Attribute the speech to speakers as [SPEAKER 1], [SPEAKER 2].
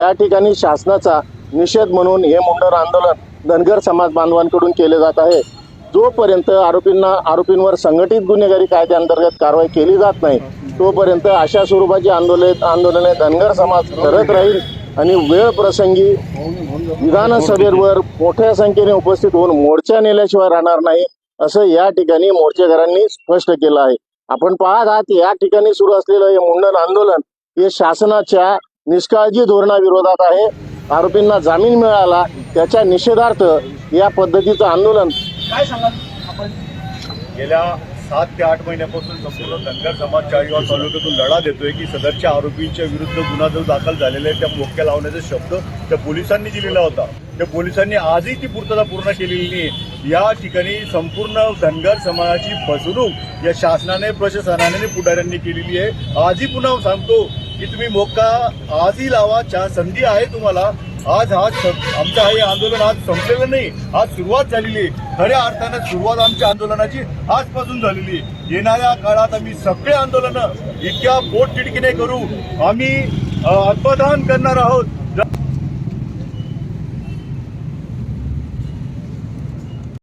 [SPEAKER 1] या ठिकाणी शासनाचा निषेध म्हणून हे मुंडन आंदोलन धनगर समाज बांधवांकडून केले जात आहे. जोपर्यंत आरोपींना आरोपींवर संघटित गुन्हेगारी कायद्याअंतर्गत कारवाई केली जात नाही तोपर्यंत अशा स्वरूपाची आंदोलन आंदोलने धनगर समाज करत राहील आणि वेळ प्रसंगी विधानसभेवर मोठ्या संख्येने उपस्थित होऊन मोर्चा नेल्याशिवाय राहणार नाही असं या ठिकाणी मोर्चेकरांनी स्पष्ट केलं आहे. आपण पाहत आहात या ठिकाणी सुरू असलेलं हे मुंडन आंदोलन हे शासनाच्या निष्काळजी धोरणाविरोधात आहे. आरोपींना जामीन मिळाला त्याच्या निषेधार्थ या पद्धतीचं आंदोलन.
[SPEAKER 2] काय सांगाल आपण?
[SPEAKER 3] गेल्या सात ते आठ महिन्यापासून संपूर्ण धनगर समाज चाळीगाव तालुक्यातून लढा देतोय की सदरच्या आरोपींच्या विरुद्ध गुन्हा जो दाखल झालेला आहे त्या मोक्या लावण्याचा शब्द त्या पोलिसांनी दिलेला होता. त्या पोलिसांनी आजही ती पूर्तता पूर्ण केलेली नाही. या ठिकाणी संपूर्ण धनगर समाजाची फसवणूक या शासनाने प्रशासनाने पुढाऱ्यांनी केलेली आहे. आजही पुन्हा सांगतो की तुम्ही मोक्का आजही लावा चा संधी आहे तुम्हाला. आज हा स- आमचं हे आंदोलन आज संपलेलं नाही. आज सुरुवात झालेली आहे. खऱ्या अर्थानं सुरुवात आमच्या आंदोलनाची आजपासून झालेली आहे. येणाऱ्या काळात आम्ही सगळे आंदोलनं इतक्या पोटतिडकीने करू. आम्ही अल्पदान करणार आहोत.